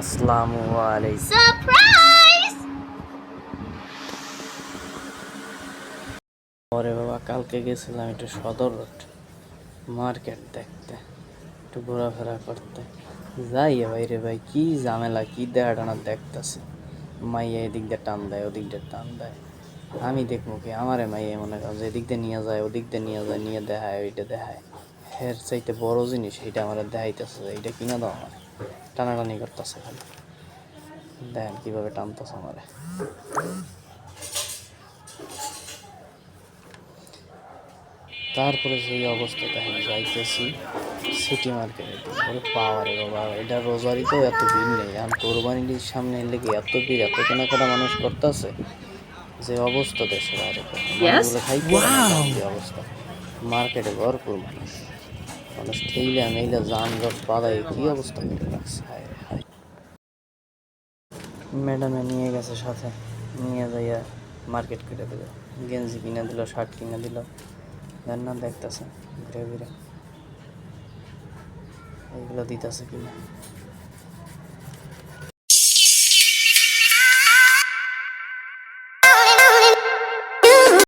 আসসালামু আলাইকুম। Surprise! ওরে বাবা কালকে গেছিলাম একটু সদর রোড মার্কেট দেখতে একটু ঘোরাফেরা করতে। যাই ভাই রে ভাই কি ঝামেলা কি দেয়া টানা দেখতেছে। মাইয়া এদিক দিয়ে টান দেয় ওদিক দিয়ে টান দেয়। আমি দেখব কি আমারে মাইয়া মনে করেন যে এদিক দিয়ে নিয়ে যায় ওদিক দিয়ে নিয়ে যায় নিয়ে দেখায় ওইটা দেখায়। হের চাইতে বড় জিনিস এইটা আমার দেখাইতেছে এইটা কিনা দাও আমার। টানাটানি করতেছে খালি। দেখেন কীভাবে টানতেছে আমারে। তারপরে সেই অবস্থা দেখেন যাইতেছি সিটি মার্কেটে ওরে পাওয়ারে বাবা এটা রোজারিতেও এত ভিড় নেই। এখন কোরবানির সামনে এলে কি এত ভিড় এত কেনাকাটা মানুষ করতেছে? যে অবস্থা দেশের আরে অবস্থা? মার্কেটে ভরপুর মানুষ। মানুষ ঠেইলে মেইলে জাম জট বাদাই কি অবস্থা করে রাখছে ম্যাডামে নিয়ে গেছে সাথে। নিয়ে যাইয়া মার্কেট কেটে দিল। গেঞ্জি কিনে দিল, শার্ট কিনে দিল। দেন না দেখতেছে, ঘুরে ঘুরে। এইগুলো দিতেছে কিনা?